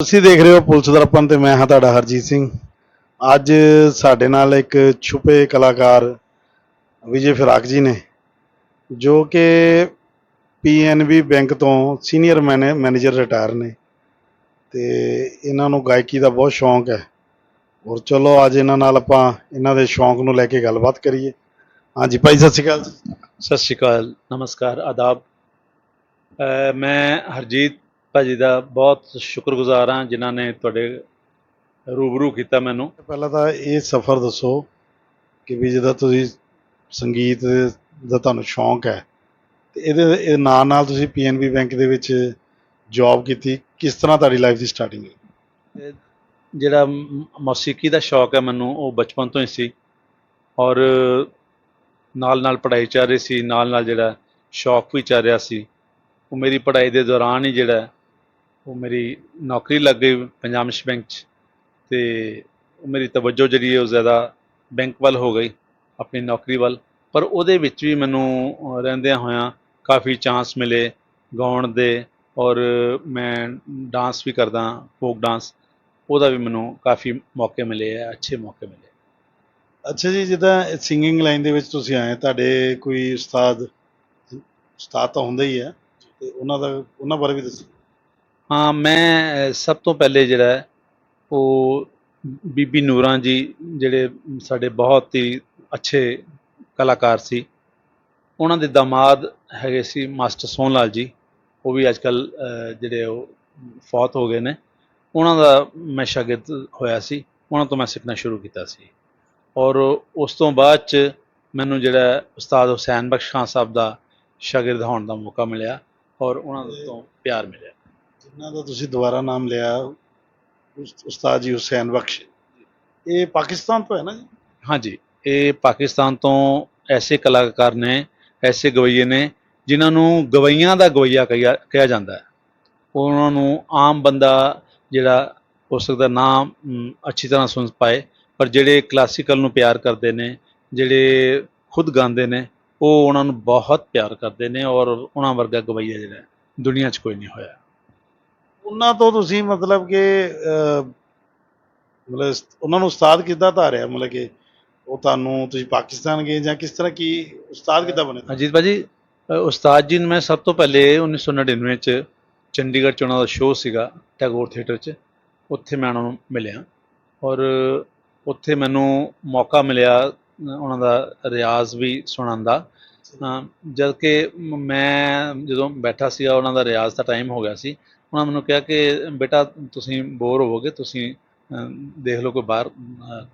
ਤੁਸੀਂ ਦੇਖ ਰਹੇ ਹੋ ਪੁਲਿਸ ਦਰਪਣ ਤੇ ਮੈਂ ਹਾਂ ਤੁਹਾਡਾ ਹਰਜੀਤ ਸਿੰਘ। ਅੱਜ ਸਾਡੇ ਨਾਲ ਇੱਕ ਛੁਪੇ ਕਲਾਕਾਰ ਵਿਜੇ ਫਿਰਾਕ ਜੀ ਨੇ, ਜੋ ਕਿ ਪੀਐਨਬੀ ਬੈਂਕ ਤੋਂ ਸੀਨੀਅਰ ਮੈਨੇਜਰ ਰਿਟਾਇਰ ਨੇ ਤੇ ਇਹਨਾਂ ਨੂੰ ਗਾਇਕੀ ਦਾ ਬਹੁਤ ਸ਼ੌਂਕ ਹੈ। ਔਰ ਚਲੋ ਅੱਜ ਇਹਨਾਂ ਨਾਲ ਆਪਾਂ ਇਹਨਾਂ ਦੇ ਸ਼ੌਂਕ ਨੂੰ ਲੈ ਕੇ ਗੱਲਬਾਤ ਕਰੀਏ। ਹਾਂਜੀ ਭਾਈ, ਸਤਿ ਸ਼੍ਰੀ ਅਕਾਲ ਸਤਿ ਸ਼੍ਰੀ ਅਕਾਲ, ਨਮਸਕਾਰ, ਆਦਾਬ। ਮੈਂ ਹਰਜੀਤ ਭਾਜੀ ਦਾ ਬਹੁਤ ਸ਼ੁਕਰਗੁਜ਼ਾਰ ਹਾਂ ਜਿਨ੍ਹਾਂ ਨੇ ਤੁਹਾਡੇ ਰੂਬਰੂ ਕੀਤਾ ਮੈਨੂੰ। ਪਹਿਲਾਂ ਤਾਂ ਇਹ ਸਫ਼ਰ ਦੱਸੋ ਕਿ ਵੀ ਜਿਹਦਾ ਤੁਸੀਂ ਸੰਗੀਤ ਦਾ ਤੁਹਾਨੂੰ ਸ਼ੌਂਕ ਹੈ ਤੇ ਇਹਦੇ ਇਹ ਨਾਲ ਨਾਲ ਤੁਸੀਂ ਪੀਐਨਬੀ ਬੈਂਕ ਦੇ ਵਿੱਚ ਜੌਬ ਕੀਤੀ ਕਿਸ ਤਰ੍ਹਾਂ ਤੁਹਾਡੀ ਲਾਈਫ ਦੀ ਸਟਾਰਟਿੰਗ ਹੋਈ ਜਿਹੜਾ ਮੌਸੀਕੀ ਦਾ ਸ਼ੌਕ ਹੈ ਮੈਨੂੰ ਉਹ ਬਚਪਨ ਤੋਂ ਹੀ ਸੀ। ਔਰ ਨਾਲ ਨਾਲ ਪੜ੍ਹਾਈ ਚੱਲ ਰਹੀ ਸੀ ਨਾਲ ਨਾਲ ਜਿਹੜਾ ਸ਼ੌਕ ਵੀ ਚੱਲ ਰਿਹਾ ਸੀ। ਉਹ ਮੇਰੀ ਪੜ੍ਹਾਈ ਦੇ ਦੌਰਾਨ ਹੀ ਜਿਹੜਾ ਉਹ ਮੇਰੀ ਨੌਕਰੀ ਲੱਗ ਗਈ ਪੰਜਾਬ ਨੈਸ਼ਨਲ ਬੈਂਕ 'ਚ ਤੇ ਮੇਰੀ ਤਵੱਜੋ ਜਿਹੜੀ ਹੈ ਉਹ ਜ਼ਿਆਦਾ ਬੈਂਕ ਵੱਲ ਹੋ ਗਈ, ਆਪਣੀ ਨੌਕਰੀ ਵੱਲ। ਪਰ ਉਹਦੇ ਵਿੱਚ ਵੀ ਮੈਨੂੰ ਰਹਿੰਦਿਆਂ ਹੋਇਆਂ ਕਾਫੀ ਚਾਂਸ ਮਿਲੇ ਗਾਉਣ ਦੇ ਔਰ ਮੈਂ ਡਾਂਸ ਵੀ ਕਰਦਾ ਫੋਕ ਡਾਂਸ ਉਹਦਾ ਵੀ ਮੈਨੂੰ ਕਾਫੀ ਮੌਕੇ ਮਿਲੇ ਆ, ਅੱਛੇ ਮੌਕੇ ਮਿਲੇ। ਅੱਛਾ ਜੀ, ਜਿੱਦਾਂ ਸਿੰਗਿੰਗ ਲਾਈਨ ਦੇ ਵਿੱਚ ਤੁਸੀਂ ਆਏ, ਤੁਹਾਡੇ ਕੋਈ ਉਸਤਾਦ ਉਸਤਾਦ ਤਾਂ ਹੁੰਦਾ ਹੀ ਹੈ ਤੇ ਉਹਨਾਂ ਦਾ, ਉਹਨਾਂ ਬਾਰੇ ਵੀ ਦੱਸੋ। ਹਾਂ, ਮੈਂ ਸਭ ਤੋਂ ਪਹਿਲੇ ਜਿਹੜਾ ਉਹ ਬੀਬੀ ਨੂਰਾਂ ਜੀ ਜਿਹੜੇ ਸਾਡੇ ਬਹੁਤ ਹੀ ਅੱਛੇ ਕਲਾਕਾਰ ਸੀ, ਉਹਨਾਂ ਦੇ ਦਮਾਦ ਹੈਗੇ ਸੀ ਮਾਸਟਰ ਸੋਹਣ ਲਾਲ ਜੀ, ਉਹ ਵੀ ਅੱਜਕੱਲ ਜਿਹੜੇ ਉਹ ਫੌਤ ਹੋ ਗਏ ਨੇ, ਉਹਨਾਂ ਦਾ ਮੈਂ ਸ਼ਾਗਿਰਦ ਹੋਇਆ ਸੀ, ਉਹਨਾਂ ਤੋਂ ਮੈਂ ਸਿੱਖਣਾ ਸ਼ੁਰੂ ਕੀਤਾ ਸੀ। ਔਰ ਉਸ ਤੋਂ ਬਾਅਦ ਚ ਮੈਨੂੰ ਜਿਹੜਾ ਉਸਤਾਦ ਹੁਸੈਨ ਬਖਸ਼ ਖਾਨ ਸਾਹਿਬ ਦਾ ਸ਼ਾਗਿਰਦ ਹੋਣ ਦਾ ਮੌਕਾ ਮਿਲਿਆ ਔਰ ਉਹਨਾਂ ਤੋਂ ਪਿਆਰ ਮਿਲਿਆ। ਜਿਨ੍ਹਾਂ ਦਾ ਤੁਸੀਂ ਦੁਬਾਰਾ ਨਾਮ ਲਿਆ ਉਸ- ਉਸਤਾਦ ਜੀ ਹੁਸੈਨ ਬਖਸ਼। ਇਹ ਪਾਕਿਸਤਾਨ ਤੋਂ ਹੈ ਨਾ ਜੀ? ਹਾਂਜੀ ਇਹ ਪਾਕਿਸਤਾਨ ਤੋਂ ਐਸੇ ਕਲਾਕਾਰ ਨੇ ਐਸੇ ਗਵਈਏ ਨੇ ਜਿਨ੍ਹਾਂ ਨੂੰ ਗਵਈਆਂ ਦਾ ਗਵਈਆ ਕਿਹਾ ਕਿਹਾ ਜਾਂਦਾ ਹੈ। ਉਹਨਾਂ ਨੂੰ ਆਮ ਬੰਦਾ ਜਿਹੜਾ ਹੋ ਸਕਦਾ ਨਾ ਅੱਛੀ ਤਰ੍ਹਾਂ ਸੁਣ ਪਾਏ ਪਰ ਜਿਹੜੇ ਕਲਾਸੀਕਲ ਨੂੰ ਪਿਆਰ ਕਰਦੇ ਨੇ ਜਿਹੜੇ ਖੁਦ ਗਾਉਂਦੇ ਨੇ ਉਹ ਉਹਨਾਂ ਨੂੰ ਬਹੁਤ ਪਿਆਰ ਕਰਦੇ ਨੇ ਔਰ ਉਹਨਾਂ ਵਰਗਾ ਗਵਈਆ ਜਿਹੜਾ ਹੈ, ਦੁਨੀਆ 'ਚ ਕੋਈ ਨਹੀਂ ਹੋਇਆ। ਉਹਨਾਂ ਤੋਂ ਤੁਸੀਂ ਮਤਲਬ ਕਿ ਮਤਲਬ ਉਹਨਾਂ ਨੂੰ ਉਸਤਾਦ ਕਿੱਦਾਂ ਧਾਰਿਆ? ਮਤਲਬ ਕਿ ਉਹ ਤੁਹਾਨੂੰ ਤੁਸੀਂ ਪਾਕਿਸਤਾਨ ਗਏ ਜਾਂ ਕਿਸ ਤਰ੍ਹਾਂ ਕੀ ਉਸਤਾਦ ਕਿੱਦਾਂ ਬਣੇ? ਅਜੀਤ ਭਾਜੀ ਉਸਤਾਦ ਜੀ ਨੂੰ ਮੈਂ ਸਭ ਤੋਂ ਪਹਿਲੇ 1999 ਚ ਚੰਡੀਗੜ੍ਹ ਚ ਉਹਨਾਂ ਦਾ ਸ਼ੋਅ ਸੀਗਾ ਟੈਗੋਰ ਥੀਏਟਰ ਚ। ਉੱਥੇ ਮੈਂ ਉਹਨਾਂ ਨੂੰ ਮਿਲਿਆ ਔਰ ਉੱਥੇ ਮੈਨੂੰ ਮੌਕਾ ਮਿਲਿਆ ਉਹਨਾਂ ਦਾ ਰਿਆਜ਼ ਵੀ ਸੁਣਨ ਦਾ। ਜਦ ਕਿ ਮ- ਮੈਂ ਜਦੋਂ ਬੈਠਾ ਸੀਗਾ ਉਹਨਾਂ ਦਾ ਰਿਆਜ਼ ਦਾ ਟਾਈਮ ਹੋ ਗਿਆ ਸੀ। ਉਹਨਾਂ ਮੈਨੂੰ ਕਿਹਾ ਕਿ, ਬੇਟਾ, ਤੁਸੀਂ ਬੋਰ ਹੋਵੋਗੇ, ਤੁਸੀਂ ਦੇਖ ਲਓ ਕੋਈ ਬਾਹਰ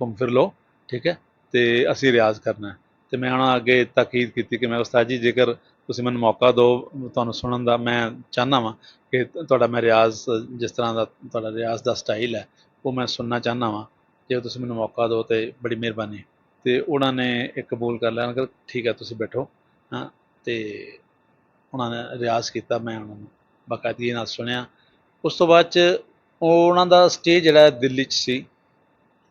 ਘੁੰਮ ਫਿਰ ਲਓ, ਠੀਕ ਹੈ? ਤੇ ਅਸੀਂ ਰਿਆਜ਼ ਕਰਨਾ ਹੈ। ਤੇ ਮੈਂ ਉਹਨਾਂ ਅੱਗੇ ਤਾਕੀਦ ਕੀਤੀ ਕਿ ਮੈਂ, ਉਸਤਾਦ ਜੀ, ਜੇਕਰ ਤੁਸੀਂ ਮੈਨੂੰ ਮੌਕਾ ਦਿਓ ਤੁਹਾਨੂੰ ਸੁਣਨ ਦਾ, ਮੈਂ ਚਾਹੁੰਦਾ ਵਾਂ ਕਿ ਤੁਹਾਡਾ ਮੈਂ ਰਿਆਜ਼, ਜਿਸ ਤਰ੍ਹਾਂ ਦਾ ਤੁਹਾਡਾ ਰਿਆਜ਼ ਦਾ ਸਟਾਈਲ ਹੈ, ਉਹ ਮੈਂ ਸੁਣਨਾ ਚਾਹੁੰਦਾ ਵਾਂ। ਜੇ ਤੁਸੀਂ ਮੈਨੂੰ ਮੌਕਾ ਦਿਓ ਤੇ ਬੜੀ ਮਿਹਰਬਾਨੀ। ਤੇ ਉਹਨਾਂ ਨੇ ਇਹ ਕਬੂਲ ਕਰ ਲਿਆ ਕਿ ਠੀਕ ਹੈ, ਤੁਸੀਂ ਬੈਠੋ। ਹਾਂ, ਤੇ ਉਹਨਾਂ ਨੇ ਰਿਆਜ਼ ਕੀਤਾ, ਮੈਂ ਉਹਨਾਂ ਨੂੰ ਬਾਕਾਇਦਗੀ ਨਾਲ ਸੁਣਿਆ। ਉਸ ਤੋਂ ਬਾਅਦ ਚ ਉਹ ਉਹਨਾਂ ਦਾ ਸਟੇ ਜਿਹੜਾ ਦਿੱਲੀ 'ਚ ਸੀ।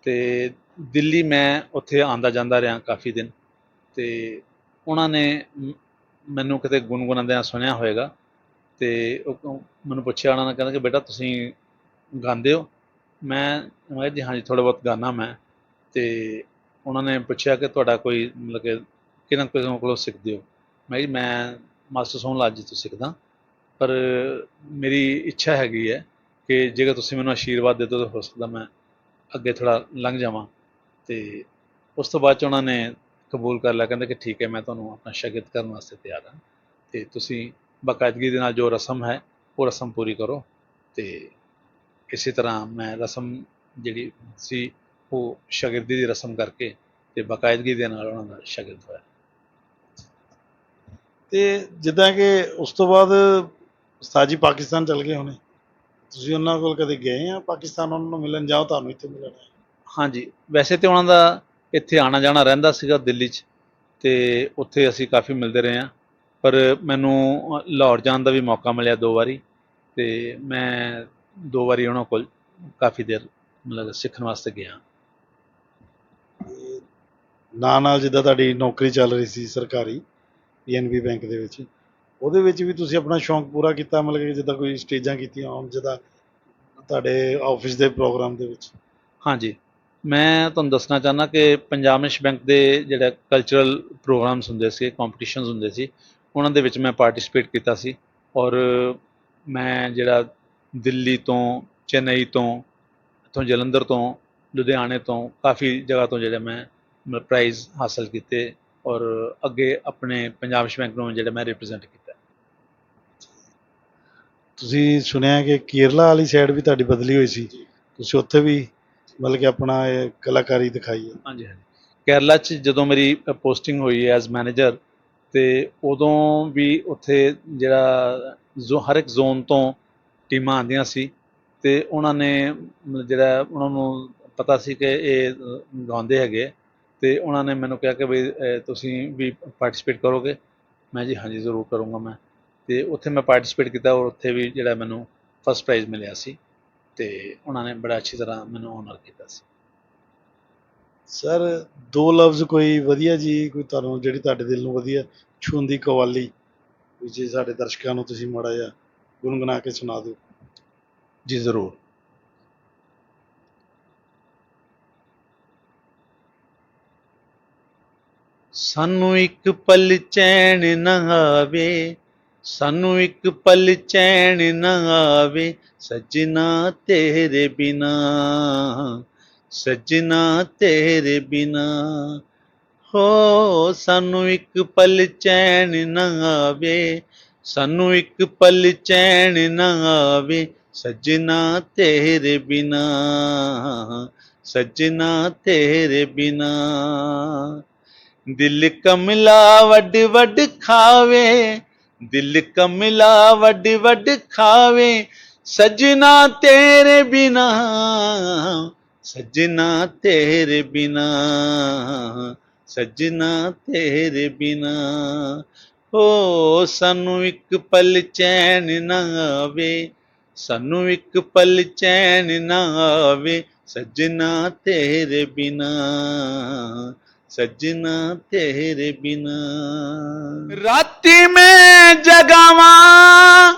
ਤੇ ਦਿੱਲੀ ਮੈਂ ਉੱਥੇ ਆਂਦਾ ਜਾਂਦਾ ਰਿਹਾ ਕਾਫੀ ਦਿਨ। ਤੇ ਉਹਨਾਂ ਨੇ ਮੈਨੂੰ ਕਿਤੇ ਗੁੰਗੁਣਾਉਂਦਿਆਂ ਸੁਣਿਆ ਹੋਵੇਗਾ ਤੇ ਉਹ ਮੈਨੂੰ ਪੁੱਛਿਆ ਉਹਨਾਂ ਨੇ ਕਹਿੰਦਾ ਕਿ ਬੇਟਾ ਤੁਸੀਂ ਗਾਉਂਦੇ ਹੋ? ਮੈਂ ਮੈਂ ਕਿਹਾ ਜੀ ਹਾਂਜੀ, ਥੋੜ੍ਹਾ ਬਹੁਤ ਗਾਣਾ ਮੈਂ। ਤੇ ਉਹਨਾਂ ਨੇ ਪੁੱਛਿਆ ਕਿ ਤੁਹਾਡਾ ਕੋਈ ਮਤਲਬ ਕਿ ਕਿਹਨਾਂ ਕਿਸੇ ਕੋਲੋਂ ਸਿੱਖਦੇ ਹੋ? ਮੈਂ ਕਿਹਾ ਜੀ, ਮੈਂ ਮਾਸਟਰ ਸੋਹਣ ਲਾਲ ਜੀ ਤੋਂ ਸਿੱਖਦਾ। ਪਰ ਮੇਰੀ ਇੱਛਾ ਹੈਗੀ ਹੈ ਕਿ ਜੇਕਰ ਤੁਸੀਂ ਮੈਨੂੰ ਆਸ਼ੀਰਵਾਦ ਦੇ ਦਿਓ ਤਾਂ ਹੋ ਸਕਦਾ ਮੈਂ ਅੱਗੇ ਥੋੜਾ ਲੰਘ ਜਾਵਾਂ। ਤੇ ਉਸ ਤੋਂ ਬਾਅਦ ਚ ਉਹਨਾਂ ਨੇ ਕਬੂਲ ਕਰ ਲਿਆ, ਕਹਿੰਦੇ ਕਿ ਠੀਕ ਹੈ, ਮੈਂ ਤੁਹਾਨੂੰ ਆਪਣਾ ਸ਼ਾਗਿਰਦ ਕਰਨ ਵਾਸਤੇ ਤਿਆਰ ਹਾਂ। ਤੇ ਤੁਸੀਂ ਬਾਕਾਇਦਗੀ ਦੇ ਨਾਲ ਜੋ ਰਸਮ ਹੈ, ਉਹ ਰਸਮ ਪੂਰੀ ਕਰੋ। ਤੇ ਇਸੇ ਤਰ੍ਹਾਂ ਮੈਂ ਰਸਮ ਜਿਹੜੀ ਸੀ, ਉਹ ਸ਼ਾਗਿਰਦੀ ਦੀ ਰਸਮ ਕਰਕੇ ਤੇ ਬਾਕਾਇਦਗੀ ਦੇ ਨਾਲ ਉਹਨਾਂ ਦਾ ਸ਼ਾਗਿਰਦ ਹੋਇਆ। ਤੇ ਜਿੱਦਾਂ ਕਿ ਉਸ ਤੋਂ ਬਾਅਦ ਉਸਤਾਦ ਜੀ ਪਾਕਿਸਤਾਨ ਚਲ ਗਏ ਹੋਣੇ। ਤੁਸੀਂ ਉਹਨਾਂ ਕੋਲ ਕਦੇ ਗਏ ਆ ਪਾਕਿਸਤਾਨ? ਉਹਨਾਂ ਨੂੰ ਮਿਲਣ ਜਾਓ ਤੁਹਾਨੂੰ ਇੱਥੇ ਮਿਲਣਾ ਹਾਂਜੀ। ਵੈਸੇ ਤੇ ਉਹਨਾਂ ਦਾ ਇੱਥੇ ਆਣਾ ਜਾਣਾ ਰਹਿੰਦਾ ਸੀਗਾ ਦਿੱਲੀ 'ਚ ਤੇ ਉੱਥੇ ਅਸੀਂ ਕਾਫੀ ਮਿਲਦੇ ਰਹੇ ਹਾਂ। ਪਰ ਮੈਨੂੰ ਲਾਹੌਰ ਜਾਣ ਦਾ ਵੀ ਮੌਕਾ ਮਿਲਿਆ ਦੋ ਵਾਰੀ ਤੇ ਮੈਂ ਦੋ ਵਾਰੀ ਉਹਨਾਂ ਕੋਲ ਕਾਫੀ ਦੇਰ ਮਤਲਬ ਸਿੱਖਣ ਵਾਸਤੇ ਗਿਆ। ਨਾਲ ਨਾਲ ਜਿੱਦਾਂ ਤੁਹਾਡੀ ਨੌਕਰੀ ਚੱਲ ਰਹੀ ਸੀ ਸਰਕਾਰੀ ਪੀਐਨਬੀ ਬੈਂਕ ਦੇ ਵਿੱਚ ਉਹਦੇ ਵਿੱਚ ਵੀ ਤੁਸੀਂ ਆਪਣਾ ਸ਼ੌਂਕ ਪੂਰਾ ਕੀਤਾ, ਮਤਲਬ ਕਿ ਜਿੱਦਾਂ ਕੋਈ ਸਟੇਜਾਂ ਕੀਤੀਆਂ ਹੋਣ, ਜਿੱਦਾਂ ਤੁਹਾਡੇ ਆਫਿਸ ਦੇ ਪ੍ਰੋਗਰਾਮ ਦੇ ਵਿੱਚ? ਹਾਂਜੀ। ਮੈਂ ਤੁਹਾਨੂੰ ਦੱਸਣਾ ਚਾਹੁੰਦਾ ਕਿ ਪੰਜਾਬ ਨੈਸ਼ਨਲ ਬੈਂਕ ਦੇ ਜਿਹੜਾ ਕਲਚਰਲ ਪ੍ਰੋਗਰਾਮਸ ਹੁੰਦੇ ਸੀ ਕੰਪੀਟੀਸ਼ਨਸ ਹੁੰਦੇ ਸੀ, ਉਹਨਾਂ ਦੇ ਵਿੱਚ ਮੈਂ ਪਾਰਟਿਸਿਪੇਟ ਕੀਤਾ ਸੀ ਔਰ ਮੈਂ ਜਿਹੜਾ ਦਿੱਲੀ ਤੋਂ, ਚੇਨਈ ਤੋਂ, ਇੱਥੋਂ ਜਲੰਧਰ ਤੋਂ, ਲੁਧਿਆਣੇ ਤੋਂ ਕਾਫੀ ਜਗ੍ਹਾ ਤੋਂ ਜਿਹੜਾ ਮੈਂ ਪ੍ਰਾਈਜ਼ ਹਾਸਲ ਕੀਤੇ ਔਰ ਅੱਗੇ ਆਪਣੇ ਪੰਜਾਬ ਨੈਸ਼ਨਲ ਬੈਂਕ ਨੂੰ ਜਿਹੜਾ ਮੈਂ ਰਿਪਰੈਜ਼ੈਂਟ ਕੀਤਾ। ਤੁਸੀਂ ਸੁਣਿਆ ਕਿ ਕੇਰਲਾ ਵਾਲੀ ਸਾਈਡ ਵੀ ਤੁਹਾਡੀ ਬਦਲੀ ਹੋਈ ਸੀ। ਤੁਸੀਂ ਉੱਥੇ ਵੀ ਮਤਲਬ ਕਿ ਆਪਣਾ ਇਹ ਕਲਾਕਾਰੀ ਦਿਖਾਈ ਹੈ। ਹਾਂਜੀ ਹਾਂਜੀ। ਕੇਰਲਾ 'ਚ ਜਦੋਂ ਮੇਰੀ ਪੋਸਟਿੰਗ ਹੋਈ ਐਜ਼ ਮੈਨੇਜਰ ਤੇ ਉਦੋਂ ਵੀ ਉੱਥੇ ਜਿਹੜਾ ਜ਼ੋ ਹਰ ਇੱਕ ਜ਼ੋਨ ਤੋਂ ਟੀਮਾਂ ਆਉਂਦੀਆਂ ਸੀ ਤੇ ਉਹਨਾਂ ਨੇ ਮਤਲਬ ਜਿਹੜਾ ਉਹਨਾਂ ਨੂੰ ਪਤਾ ਸੀ ਕਿ ਇਹ ਗਾਉਂਦੇ ਹੈਗੇ ਤੇ ਉਹਨਾਂ ਨੇ ਮੈਨੂੰ ਕਿਹਾ ਕਿ ਵੀ ਤੁਸੀਂ ਵੀ ਪਾਰਟਿਸਿਪੇਟ ਕਰੋਗੇ। ਮੈਂ ਜੀ ਹਾਂਜੀ ਜ਼ਰੂਰ ਕਰੂੰਗਾ ਮੈਂ। ਤੇ ਉੱਥੇ ਮੈਂ ਪਾਰਟਿਸਿਪੇਟ ਕੀਤਾ ਔਰ ਉੱਥੇ ਵੀ ਜਿਹੜਾ ਮੈਨੂੰ ਫਸਟ ਪ੍ਰਾਈਜ਼ ਮਿਲਿਆ ਸੀ ਤੇ ਉਹਨਾਂ ਨੇ ਬੜਾ ਅੱਛੀ ਤਰ੍ਹਾਂ ਮੈਨੂੰ ਆਨਰ ਕੀਤਾ ਸੀ। ਸਰ ਦੋ ਲਫ਼ਜ਼ ਕੋਈ ਵਧੀਆ ਜੀ ਕੋਈ ਤੁਹਾਨੂੰ ਜਿਹੜੀ ਤੁਹਾਡੇ ਦਿਲ ਨੂੰ ਵਧੀਆ ਛੂੰਦੀ ਕਵਾਲੀ ਵੀ ਜੇ ਸਾਡੇ ਦਰਸ਼ਕਾਂ ਨੂੰ ਤੁਸੀਂ ਮਾੜਾ ਜਿਹਾ ਗੁੰਗਣਾ ਕੇ ਸੁਣਾ ਦਿਓ। ਜੀ ਜ਼ਰੂਰ। ਸਾਨੂੰ ਇੱਕ ਪਲ ਚੈਨ ਨਾ ਆਵੇ ਸਾਨੂੰ ਇੱਕ ਪਲ ਚੈਨ ਨਾ ਆਵੇ, ਸਜਣਾ ਤੇਰੇ ਬਿਨਾ। ਸਜਣਾ ਤੇਰੇ ਬਿਨਾ। ਹੋ, ਸਾਨੂੰ ਇੱਕ ਪਲ ਚੈਨ ਨਾ ਆਵੇ, ਸਾਨੂੰ ਇੱਕ ਪਲ ਚੈਨ ਨਾ ਆਵੇ, ਸਜਣਾ ਤੇਰੇ ਬਿਨਾ। ਸਜਣਾ ਤੇਰੇ ਬਿਨਾ। ਦਿਲ ਕਮਲਾ ਵੱਡ ਵੱਡ ਖਾਵੇ ਦਿਲ ਕਮਲਾ ਵੱਡ ਵੱਡ ਖਾਵੇ, ਸਜਣਾ ਤੇਰੇ ਬਿਨਾ, ਸਜਣਾ ਤੇਰੇ ਬਿਨਾ, ਸਜਣਾ ਤੇਰੇ ਬਿਨਾ। ਓ ਸਾਨੂੰ ਇੱਕ ਪਲ ਚੈਨ ਨਾ ਆਵੇ, ਸਾਨੂੰ ਇੱਕ ਪਲ ਚੈਨ ਨਾ ਆਵੇ, ਸਜਣਾ ਤੇਰੇ ਬਿਨਾ। ਸੱਜਣਾ ਤੇਰੇ ਬਿਨਾ। ਰਾਤੀ ਮੈਂ ਜਗਾਵਾਂ,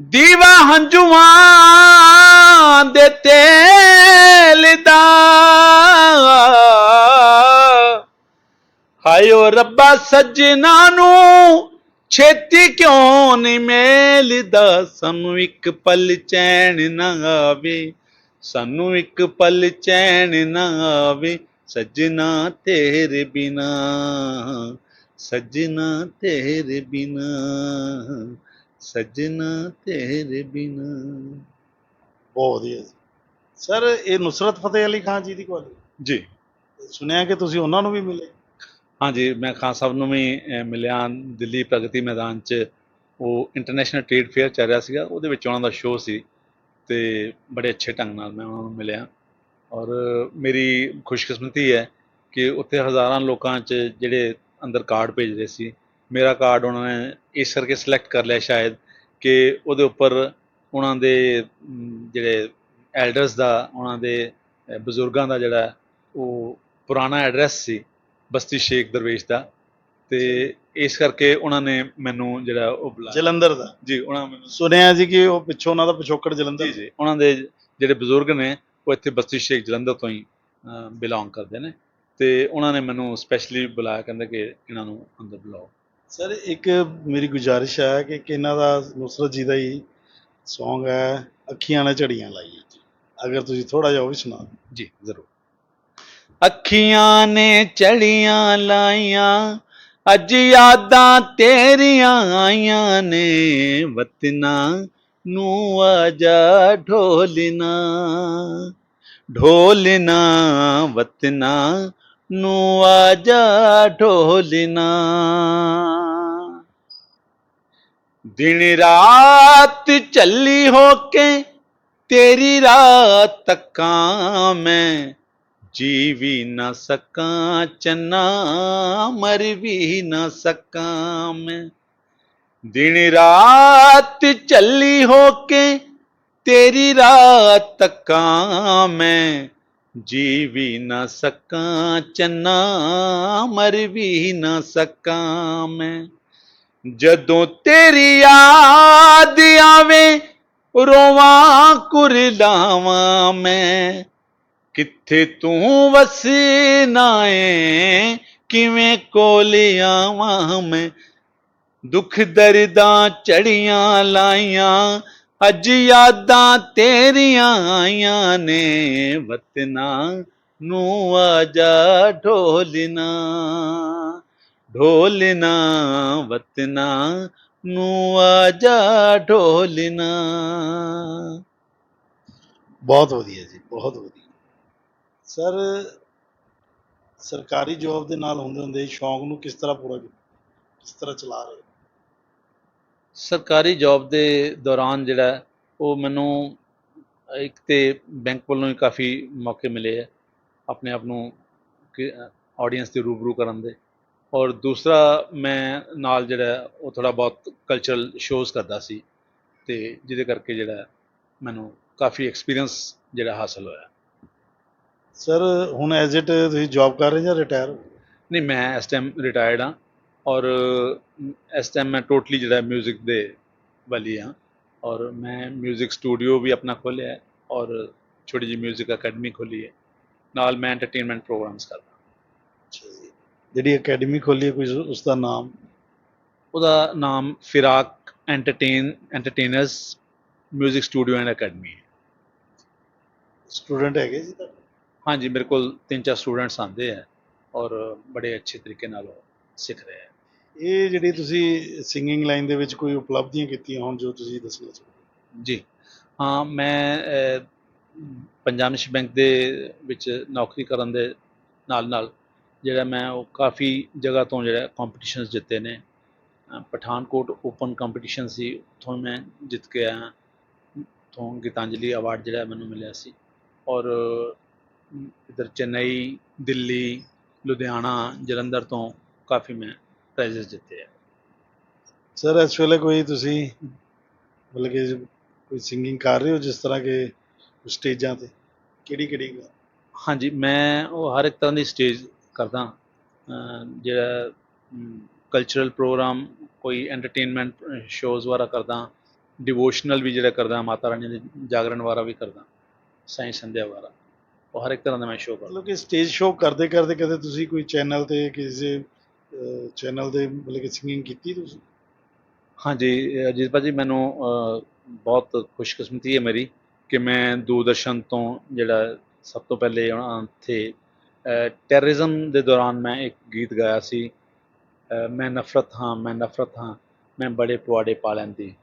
ਦੀਵਾ ਹੰਝੂਆਂ ਦੇ ਤੇਲ ਦਾ। ਹਾਇਓ ਰੱਬਾ, ਸੱਜਣਾ ਨੂੰ ਛੇਤੀ ਕਿਉਂ ਨਹੀਂ ਮੇਲਦਾ? ਸਾਨੂੰ ਇੱਕ ਪਲ ਚੈਨ ਨਾ ਆਵੇ, ਸਾਨੂੰ ਇੱਕ ਪਲ ਚੈਨ ਨਾ ਆਵੇ। ਸੱਜਣਾ ਤੇਰੇ ਬਿਨਾ ਸੱਜਣਾ ਤੇਰੇ ਬਿਨਾ ਸੱਜਣਾ ਤੇਰੇ ਬਿਨਾ। ਬਹੁਤ ਵਧੀਆ ਜੀ। ਸਰ ਇਹ ਨੁਸਰਤ ਫਤਿਹ ਅਲੀ ਖਾਨ ਜੀ ਦੀ ਕਵਾਲੀ ਜੀ। ਸੁਣਿਆ ਕਿ ਤੁਸੀਂ ਉਹਨਾਂ ਨੂੰ ਵੀ ਮਿਲੇ? ਹਾਂਜੀ ਮੈਂ ਖਾਨ ਸਾਹਿਬ ਨੂੰ ਵੀ ਮਿਲਿਆ ਦਿੱਲੀ ਪ੍ਰਗਤੀ ਮੈਦਾਨ 'ਚ। ਉਹ ਇੰਟਰਨੈਸ਼ਨਲ ਟ੍ਰੇਡ ਫੇਅਰ ਚੱਲ ਰਿਹਾ ਸੀਗਾ ਉਹਦੇ ਵਿੱਚ ਉਹਨਾਂ ਦਾ ਸ਼ੋਅ ਸੀ। ਤੇ ਬੜੇ ਅੱਛੇ ਢੰਗ ਨਾਲ ਮੈਂ ਉਹਨਾਂ ਨੂੰ ਮਿਲਿਆ। ਔਰ ਮੇਰੀ ਖੁਸ਼ਕਿਸਮਤੀ ਹੈ ਕਿ ਉੱਥੇ ਹਜ਼ਾਰਾਂ ਲੋਕਾਂ 'ਚ ਜਿਹੜੇ ਅੰਦਰ ਕਾਰਡ ਭੇਜ ਰਹੇ ਸੀ। ਮੇਰਾ ਕਾਰਡ ਉਹਨਾਂ ਨੇ ਇਸ ਕਰਕੇ ਸਿਲੈਕਟ ਕਰ ਲਿਆ ਸ਼ਾਇਦ ਕਿ ਉਹਦੇ ਉੱਪਰ ਉਹਨਾਂ ਦੇ ਜਿਹੜੇ ਐਲਡਰਸ ਦਾ ਉਹਨਾਂ ਦੇ ਬਜ਼ੁਰਗਾਂ ਦਾ ਜਿਹੜਾ ਉਹ ਪੁਰਾਣਾ ਐਡਰੈਸ ਸੀ ਬਸਤੀ ਸ਼ੇਖ ਦਰਵੇਸ਼ ਦਾ। ਤੇ ਇਸ ਕਰਕੇ ਉਹਨਾਂ ਨੇ ਮੈਨੂੰ ਜਿਹੜਾ ਉਹ ਬੁਲਾਇਆ। ਜਲੰਧਰ ਦਾ? ਜੀ ਉਹਨਾਂ ਮੈਨੂੰ ਸੁਣਿਆ ਜੀ ਕਿ ਉਹ ਪਿੱਛੋਂ ਉਹਨਾਂ ਦਾ ਪਿਛੋਕੜ ਜਲੰਧਰ ਜੀ ਜੀ ਉਹਨਾਂ ਦੇ ਜਿਹੜੇ ਬਜ਼ੁਰਗ ਨੇ ਉਹ ਇੱਥੇ ਬਸਤੀ ਸ਼ੇਖ ਜਲੰਧਰ ਤੋਂ ਹੀ ਬਿਲੋਂਗ ਕਰਦੇ ਨੇ ਤੇ ਉਹਨਾਂ ਨੇ ਮੈਨੂੰ ਸਪੈਸ਼ਲੀ ਬੁਲਾਇਆ ਕਹਿੰਦੇ ਕਿ ਇਹਨਾਂ ਨੂੰ ਅੰਦਰ ਬੁਲਾਓ। ਸਰ ਇੱਕ ਮੇਰੀ ਗੁਜ਼ਾਰਿਸ਼ ਹੈ ਕਿ ਇਹਨਾਂ ਦਾ ਨੁਸਰਤ ਜੀ ਦਾ ਹੀ Song ਹੈ ਅੱਖੀਆਂ ਨੇ ਝੜੀਆਂ ਲਾਈਆਂ ਅਗਰ ਤੁਸੀਂ ਥੋੜਾ ਜਿਹਾ ਉਹ ਵੀ ਸੁਣਾ ਦਿਓ। ਜੀ ਜ਼ਰੂਰ। ਅੱਖੀਆਂ ਨੇ ਚੜੀਆਂ ਲਾਈਆਂ ਅੱਜ ਯਾਦਾਂ ਤੇਰੀਆਂ ਆਈਆਂ ਨੇ ਵਤਨਾ ਨੂੰ ਆਜਾ ਢੋਲਨਾ ਢੋਲਨਾ ਵਤਨਾ ਨੂੰ ਆਜਾ ਢੋਲਨਾ। ਦਿਨ ਰਾਤ ਚੱਲੀ ਹੋ ਕੇ ਤੇਰੀ ਰਾਤ ਤੱਕਾਂ ਮੈਂ ਜੀ ਵੀ ਨਾ ਸਕਾਂ, ਚੰਨਾ ਮਰ ਵੀ ਨਾ ਸਕਾਂ ਮੈਂ। ਦਿਨ ਰਾਤ ਚੱਲੀ ਹੋ ਕੇ ਤੇਰੀ ਰਾਤ ਤੱਕਾਂ ਮੈਂ ਜੀ ਵੀ ਨਾ ਸਕਾਂ ਚੰਨਾ ਮਰ ਵੀ ਨਾ ਸਕਾਂ ਮੈਂ ਜਦੋਂ ਤੇਰੀ ਯਾਦ ਆਵੇ ਰੋਵਾਂ ਕੁਰਲਾਵਾਂ ਮੈਂ ਕਿੱਥੇ ਤੂੰ ਵਸਣਾ ਏ ਕਿਵੇਂ ਕੋਲ ਆਵਾਂ ਮੈਂ ਦੁੱਖ ਦਰਦਾਂ ਚੜੀਆਂ ਲਾਈਆਂ, ਅੱਜ ਯਾਦਾਂ ਤੇਰੀਆਂ ਆਈਆਂ ਨੇ, ਵਤਨਾ ਨੂੰ ਆਜਾ ਢੋਲਨਾ ਢੋਲਨਾ ਵਤਨਾ ਨੂੰ ਆਜਾ ਢੋਲਨਾ ਬਹੁਤ ਵਧੀਆ ਜੀ, ਬਹੁਤ ਵਧੀਆ। ਸਰ, ਸਰਕਾਰੀ ਜੌਬ ਦੇ ਨਾਲ ਹੁੰਦੇ ਹੁੰਦੇ ਸ਼ੌਂਕ ਨੂੰ ਕਿਸ ਤਰ੍ਹਾਂ ਪੂਰਾ ਕੀਤਾ? ਕਿਸ ਤਰ੍ਹਾਂ ਚਲਾ ਰਹੇ ਸਰਕਾਰੀ ਜੌਬ ਦੇ ਦੌਰਾਨ ਜਿਹੜਾ ਉਹ ਮੈਨੂੰ ਇੱਕ ਤੇ ਬੈਂਕ ਵੱਲੋਂ ਹੀ ਕਾਫੀ ਮੌਕੇ ਮਿਲੇ ਹੈ ਆਪਣੇ ਆਪ ਨੂੰ ਆਡੀਅנס ਦੇ ਰੂਬਰੂ ਕਰਨ ਦੇ। ਔਰ ਦੂਸਰਾ ਮੈਂ ਨਾਲ ਜਿਹੜਾ ਉਹ ਥੋੜਾ ਬਹੁਤ ਕਲਚਰਲ ਸ਼ੋਜ਼ ਕਰਦਾ ਸੀ ਤੇ ਜਿਹਦੇ ਕਰਕੇ ਜਿਹੜਾ ਮੈਨੂੰ ਕਾਫੀ ਐਕਸਪੀਰੀਅੰਸ ਜਿਹੜਾ ਹਾਸਲ ਹੋਇਆ। ਸਰ ਹੁਣ ਐਜ਼ ਇਟ ਤੁਸੀਂ ਜੌਬ ਕਰ ਰਹੇ ਜਾਂ ਰਿਟਾਇਰ ਨਹੀਂ ਮੈਂ ਇਸ ਟਾਈਮ ਰਿਟਾਇਰਡ ਹਾਂ। ਔਰ ਇਸ ਟਾਈਮ ਮੈਂ ਟੋਟਲੀ ਜਿਹੜਾ ਮਿਊਜ਼ਿਕ ਦੇ ਵਾਲੀ ਹਾਂ। ਔਰ ਮੈਂ ਮਿਊਜ਼ਿਕ ਸਟੂਡੀਓ ਵੀ ਆਪਣਾ ਖੋਲ੍ਹਿਆ ਹੈ ਔਰ ਛੋਟੀ ਜਿਹੀ ਮਿਊਜ਼ਿਕ ਅਕੈਡਮੀ ਖੋਲ੍ਹੀ ਹੈ। ਨਾਲ ਮੈਂ ਐਂਟਰਟੇਨਮੈਂਟ ਪ੍ਰੋਗਰਾਮਸ ਕਰਦਾ ਜਿਹੜੀ ਅਕੈਡਮੀ ਖੋਲੀ ਹੈ ਕੋਈ ਉਸ ਦਾ ਨਾਮ? ਉਹਦਾ ਨਾਮ Firaq entertain entertainers music studio and academy ਹੈ। ਸਟੂਡੈਂਟ ਹੈਗੇ ਜੀ ਤੁਹਾਡੇ? ਹਾਂਜੀ ਮੇਰੇ ਕੋਲ ਤਿੰਨ ਚਾਰ ਸਟੂਡੈਂਟਸ ਆਉਂਦੇ ਹੈ ਔਰ ਬੜੇ ਅੱਛੇ ਤਰੀਕੇ ਨਾਲ ਉਹ ਸਿੱਖ ਰਹੇ ਹੈ। ਇਹ ਜਿਹੜੀ ਤੁਸੀਂ ਸਿੰਗਿੰਗ ਲਾਈਨ ਦੇ ਵਿੱਚ ਕੋਈ ਉਪਲਬਧੀਆਂ ਕੀਤੀਆਂ ਹੋਣ ਜੋ ਤੁਸੀਂ ਦੱਸਣਾ ਚਾਹੋ ਜੀ। ਹਾਂ ਮੈਂ ਪੰਜਾਬ ਨੈਸ਼ਨਲ ਬੈਂਕ ਦੇ ਵਿੱਚ ਨੌਕਰੀ ਕਰਨ ਦੇ ਨਾਲ ਨਾਲ ਜਿਹੜਾ ਮੈਂ ਉਹ ਕਾਫੀ ਜਗ੍ਹਾ ਤੋਂ ਜਿਹੜਾ ਕੰਪੀਟੀਸ਼ਨਸ ਜਿੱਤੇ ਨੇ। ਪਠਾਨਕੋਟ ਓਪਨ ਕੰਪੀਟੀਸ਼ਨ ਸੀ ਉੱਥੋਂ ਮੈਂ ਜਿੱਤ ਕੇ ਆਇਆ। ਉੱਥੋਂ ਗੀਤਾਂਜਲੀ ਅਵਾਰਡ ਜਿਹੜਾ ਮੈਨੂੰ ਮਿਲਿਆ ਸੀ। ਔਰ ਅਮ, ਇੱਧਰ ਚੇਨਈ ਦਿੱਲੀ ਲੁਧਿਆਣਾ ਜਲੰਧਰ ਤੋਂ ਕਾਫੀ ਮੈਂ ਪ੍ਰਾਈਜ਼ਸ ਜਿੱਤੇ ਆ। ਸਰ ਇਸ ਵੇਲੇ ਕੋਈ ਤੁਸੀਂ ਮਤਲਬ ਕਿ ਕੋਈ ਸਿੰਗਿੰਗ ਕਰ ਰਹੇ ਹੋ ਜਿਸ ਤਰ੍ਹਾਂ ਕਿ ਸਟੇਜਾਂ ਤੇ? ਕਿਹੜੀ ਕਿਹੜੀ ਹਾਂਜੀ ਮੈਂ ਉਹ ਹਰ ਇੱਕ ਤਰ੍ਹਾਂ ਦੀ ਸਟੇਜ ਕਰਦਾ। ਜਿਹੜਾ ਕਲਚਰਲ ਪ੍ਰੋਗਰਾਮ ਕੋਈ ਐਂਟਰਟੇਨਮੈਂਟ ਸ਼ੋਜ਼ ਵਾਰਾ ਕਰਦਾ। ਡਿਵੋਸ਼ਨਲ ਵੀ ਜਿਹੜਾ ਕਰਦਾ ਮਾਤਾ ਰਾਣੀ ਦੇ ਜਾਗਰਣ ਵਾਰਾ ਵੀ ਕਰਦਾ। ਸਾਈਂ ਸੰਧਿਆ ਵਾਰਾ ਉਹ ਹਰ ਇੱਕ ਤਰ੍ਹਾਂ ਦਾ ਮੈਂ ਸ਼ੋਅ ਕਰਦਾ। ਮਤਲਬ ਕਿ ਸਟੇਜ ਸ਼ੋਅ ਕਰਦੇ ਕਰਦੇ ਕਦੇ ਤੁਸੀਂ ਕੋਈ ਚੈਨਲ ਤੇ ਕਿਸੇ ਚੈਨਲ ਦੇ ਮਤਲਬ ਕਿ ਸਿੰਗਿੰਗ ਕੀਤੀ ਤੁਸੀਂ? ਹਾਂਜੀ ਅਜੀਤ ਭਾਜੀ ਮੈਨੂੰ ਬਹੁਤ ਖੁਸ਼ਕਿਸਮਤੀ ਹੈ ਮੇਰੀ ਕਿ ਮੈਂ ਦੂਰਦਰਸ਼ਨ ਤੋਂ ਜਿਹੜਾ ਸਭ ਤੋਂ ਪਹਿਲੇ ਉਹਨਾਂ ਇੱਥੇ ਟੈਰਰਿਜ਼ਮ ਦੇ ਦੌਰਾਨ ਮੈਂ ਇੱਕ ਗੀਤ ਗਾਇਆ ਸੀ ਮੈਂ ਨਫ਼ਰਤ ਹਾਂ, ਮੈਂ ਨਫ਼ਰਤ ਹਾਂ, ਮੈਂ ਬੜੇ ਪੁਆੜੇ ਪਾ ਲੈਂਦੀ,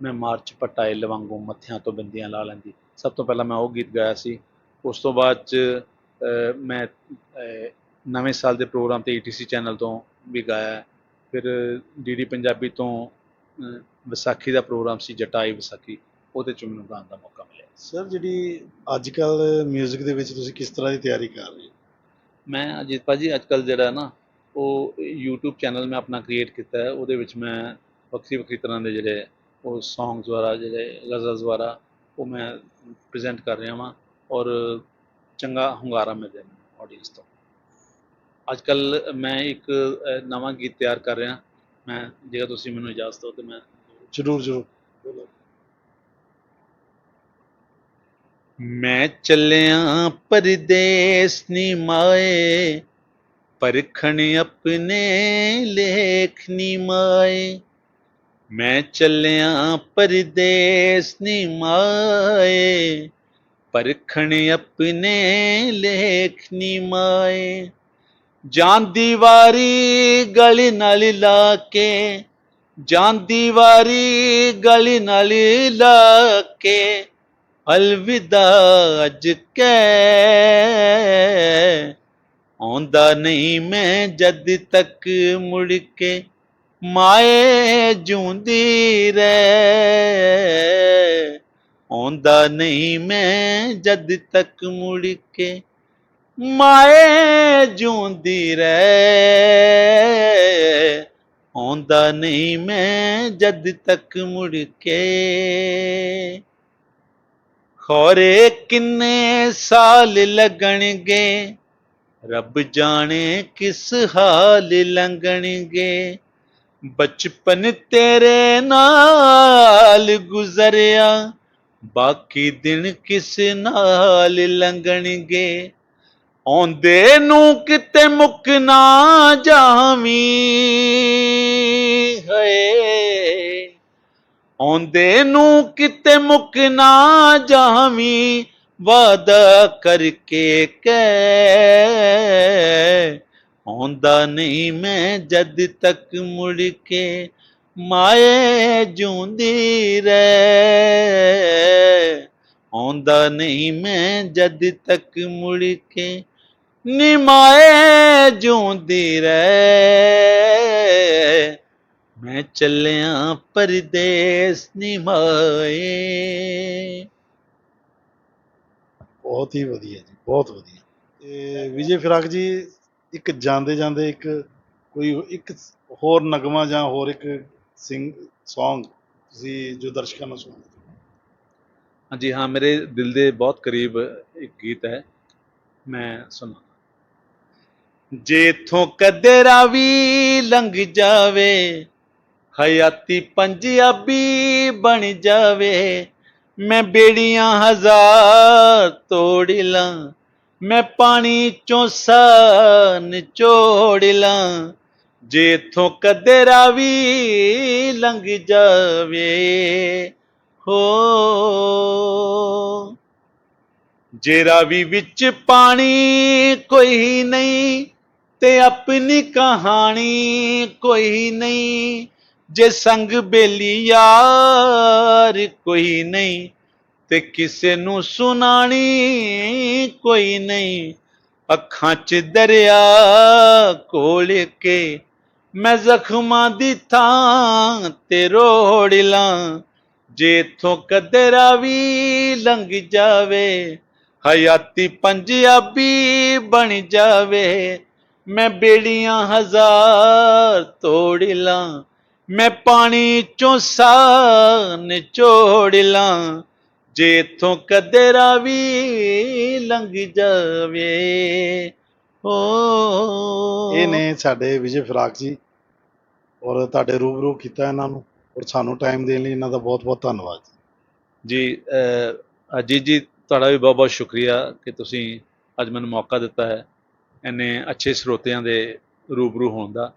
ਮੈਂ ਮਾਰਚ ਪਟਾਏ ਲਵਾਂਗੂ ਮੱਥਿਆਂ ਤੋਂ ਬਿੰਦੀਆਂ ਲਾ ਲੈਂਦੀ। ਸਭ ਤੋਂ ਪਹਿਲਾਂ ਮੈਂ ਉਹ ਗੀਤ ਗਾਇਆ ਸੀ, ਉਸ ਤੋਂ ਬਾਅਦ ਚ ਮੈਂ ਨਵੇਂ ਸਾਲ ਦੇ ਪ੍ਰੋਗਰਾਮ ਤੇ ਈਟੀਸੀ ਚੈਨਲ ਤੋਂ ਵੀ ਗਾਇਆ ਫਿਰ ਡੀਡੀ ਪੰਜਾਬੀ ਤੋਂ ਵਿਸਾਖੀ ਦਾ ਪ੍ਰੋਗਰਾਮ ਸੀ ਜਟਾਈ ਵਿਸਾਖੀ ਉਹਦੇ ਚ ਮੈਨੂੰ ਗਾਉਣ ਦਾ ਮੌਕਾ ਮਿਲਿਆ ਸਰ ਜਿਹੜੀ ਅੱਜ ਕੱਲ ਮਿਊਜ਼ਿਕ ਦੇ ਵਿੱਚ ਤੁਸੀਂ ਕਿਸ ਤਰ੍ਹਾਂ ਦੀ ਤਿਆਰੀ ਕਰ ਰਹੇ ਹੋ? ਮੈਂ ਅਜੀਤ ਭਾਜੀ ਅੱਜ ਕੱਲ ਜਿਹੜਾ ਨਾ ਉਹ YouTube ਚੈਨਲ ਮੈਂ ਆਪਣਾ ਕ੍ਰੀਏਟ ਕੀਤਾ ਹੈ ਉਹਦੇ ਵਿੱਚ ਮੈਂ ਵੱਖਰੀ ਵੱਖਰੀ ਤਰ੍ਹਾਂ ਦੇ ਜਿਹੜੇ ਉਹ ਸੌਂਗਸ ਦੁਆਰਾ ਜਿਹੜੇ ਗਜ਼ਲਸ ਦੁਆਰਾ ਉਹ ਮੈਂ ਪ੍ਰੈਜ਼ੈਂਟ ਕਰ ਰਿਹਾ ਹਾਂ ਔਰ ਚੰਗਾ ਹੁੰਗਾਰਾ ਮਿਲ ਰਿਹਾ ਆਡੀਅנס ਤੋਂ। ਅੱਜ ਕੱਲ੍ਹ ਮੈਂ ਇੱਕ ਨਵਾਂ ਗੀਤ ਤਿਆਰ ਕਰ ਰਿਹਾ। ਮੈਂ ਜੇਕਰ ਤੁਸੀਂ ਮੈਨੂੰ ਇਜਾਜ਼ਤ ਦਿਓ ਤੇ ਮੈਂ ਜ਼ਰੂਰ ਜ਼ਰੂਰ। ਬੋਲੋ। ਮੈਂ ਚੱਲਿਆ ਪਰਦੇਸ ਨੀ ਮਾਏ ਪਰਖਣ ਆਪਣੇ ਲੇਖ ਨੀ ਮਾਏ। ਮੈਂ ਚੱਲਿਆ ਪਰਦੇਸ ਨੀ ਮਾਏ ਪਰਖਣ ਆਪਣੇ ਲੇਖ ਨੀ ਮਾਏ। ਜਾਂਦੀ ਵਾਰੀ ਗਲੀ ਨਾਲ ਲਾ ਕੇ, ਜਾਂਦੀ ਵਾਰੀ ਗਲੀ ਨਾਲ ਲਾ ਕੇ, ਅਲਵਿਦਾ ਅੱਜ ਕਹਿ, ਆਉਂਦਾ ਨਹੀਂ ਮੈਂ ਜਦ ਤੱਕ ਮੁੜ ਕੇ ਮਾਏ ਜੂੰਦੀ ਰਹਿ, ਆਉਂਦਾ ਨਹੀਂ ਮੈਂ ਜਦ ਤੱਕ ਮੁੜ ਕੇ ਮਾਏ ਜੂੰਦੀ ਰਹਿ। ਆਉਂਦਾ ਨਹੀਂ ਮੈਂ ਜਦ ਤੱਕ ਮੁੜ ਕੇ। ਖੋਰੇ ਕਿੰਨੇ ਸਾਲ ਲੱਗਣਗੇ। ਰੱਬ ਜਾਣੇ ਕਿਸ ਹਾਲ ਲੰਘਣਗੇ। ਬਚਪਨ ਤੇਰੇ ਨਾਲ ਗੁਜ਼ਰਿਆ। ਬਾਕੀ ਦਿਨ ਕਿਸ ਨਾਲ ਲੰਘਣਗੇ। ਆਉਂਦੇ ਨੂੰ ਕਿਤੇ ਮੁੱਕ ਨਾ ਜਾਵੀਂ। ਹਏ। ਆਉਂਦੇ ਨੂੰ ਕਿਤੇ ਮੁੱਕ ਨਾ ਜਾਵੀਂ। ਵਾਦਾ ਕਰਕੇ ਕਹਿ। ਆਉਂਦਾ ਨਹੀਂ ਮੈਂ ਜਦ ਤੱਕ ਮੁੜ ਕੇ ਮਾਏ ਜੂੰਦੀ ਰਹਿ। ਆਉਂਦਾ ਨਹੀਂ ਮੈਂ ਜਦ ਤੱਕ ਮੁੜ ਕੇ ਨਿਮਾਏ ਜੂੰਦੀ ਰਹਿ ਮੈਂ ਚੱਲਿਆ ਪਰਦੇਸ ਨਿਮਾਏ। ਬਹੁਤ ਹੀ ਵਧੀਆ ਜੀ ਬਹੁਤ ਵਧੀਆ। ਤੇ ਵਿਜੇ ਫਿਰਾਕ ਜੀ ਇੱਕ ਜਾਂਦੇ ਜਾਂਦੇ ਇੱਕ ਕੋਈ ਇੱਕ ਹੋਰ ਨਗਮਾ ਜਾਂ ਹੋਰ ਇੱਕ ਸਿੰਗ Song ਤੁਸੀਂ ਜੋ ਦਰਸ਼ਕਾਂ ਨੂੰ ਸੁਣਾਓ ਹਾਂਜੀ ਹਾਂ ਮੇਰੇ ਦਿਲ ਦੇ ਬਹੁਤ ਕਰੀਬ ਇੱਕ ਗੀਤ ਹੈ ਮੈਂ ਸੁਣਾ ਜੇਥੋਂ ਕਦਰਾ ਵੀ ਲੰਘ ਜਾਵੇ, ਹਯਾਤੀ ਪੰਜਾਬੀ ਬਣ ਜਾਵੇ। ਮੈਂ ਬੇੜੀਆਂ ਹਜ਼ਾਰ ਤੋੜ ਲਾਂ, ਮੈਂ ਪਾਣੀ ਚੋਂ ਸਾਹ ਨਿਚੋੜ ਲਾਂ। ਜੇਥੋਂ ਕਦਰਾ ਵੀ ਲੰਘ ਜਾਵੇ, ਹੋ। ਜੇ ਰਾਵੀ ਵਿੱਚ ਪਾਣੀ ਕੋਈ ਨਹੀਂ ਤੇ ਆਪਣੀ ਕਹਾਣੀ ਕੋਈ ਨਹੀਂ। ਜੇ ਸੰਗ ਬੇਲੀ ਯਾਰ ਕੋਈ ਨਹੀਂ ਤੇ ਕਿਸੇ ਨੂੰ ਸੁਣਾਣੀ ਕੋਈ ਨਹੀਂ। ਅੱਖਾਂ 'ਚ ਦਰਿਆ ਕੋਲ ਕੇ ਮੈਂ ਜ਼ਖਮਾਂ ਦੀ ਥਾਂ ਤੇ ਰੋੜ ਲਾਂ। ਜੇ ਇਥੋਂ ਕਦਰਾ ਵੀ ਲੰਘ ਜਾਵੇ, ਹਯਾਤੀ ਪੰਜਾਬੀ ਬਣ ਜਾਵੇ। ਮੈਂ ਬੇੜੀਆਂ ਹਜ਼ਾਰ ਤੋੜ ਲਾਂ ਮੈਂ ਪਾਣੀ ਚੋਂ ਸਾਹ ਨਿਚੋੜ ਲਾਂ ਜੇ ਇਥੋਂ ਕਦਰਾ ਵੀ ਲੰਘ ਜਾਵੇ। ਓ ਇਹ ਨੇ ਸਾਡੇ ਵਿਜੇ ਫਿਰਾਕ ਜੀ ਔਰ ਤੁਹਾਡੇ ਰੂਬਰੂ ਕੀਤਾ ਇਹਨਾਂ ਨੂੰ ਔਰ ਸਾਨੂੰ ਟਾਈਮ ਦੇਣ ਲਈ ਇਹਨਾਂ ਦਾ ਬਹੁਤ ਬਹੁਤ ਧੰਨਵਾਦ ਜੀ। ਅਜੀਤ ਜੀ ਤੁਹਾਡਾ ਵੀ ਬਹੁਤ ਬਹੁਤ ਸ਼ੁਕਰੀਆ ਕਿ ਤੁਸੀਂ ਅੱਜ ਮੈਨੂੰ ਮੌਕਾ ਦਿੱਤਾ ਹੈ। ਇੰਨੇ ਅੱਛੇ ਸਰੋਤਿਆਂ ਦੇ ਰੂਬਰੂ ਹੋਣ ਦਾ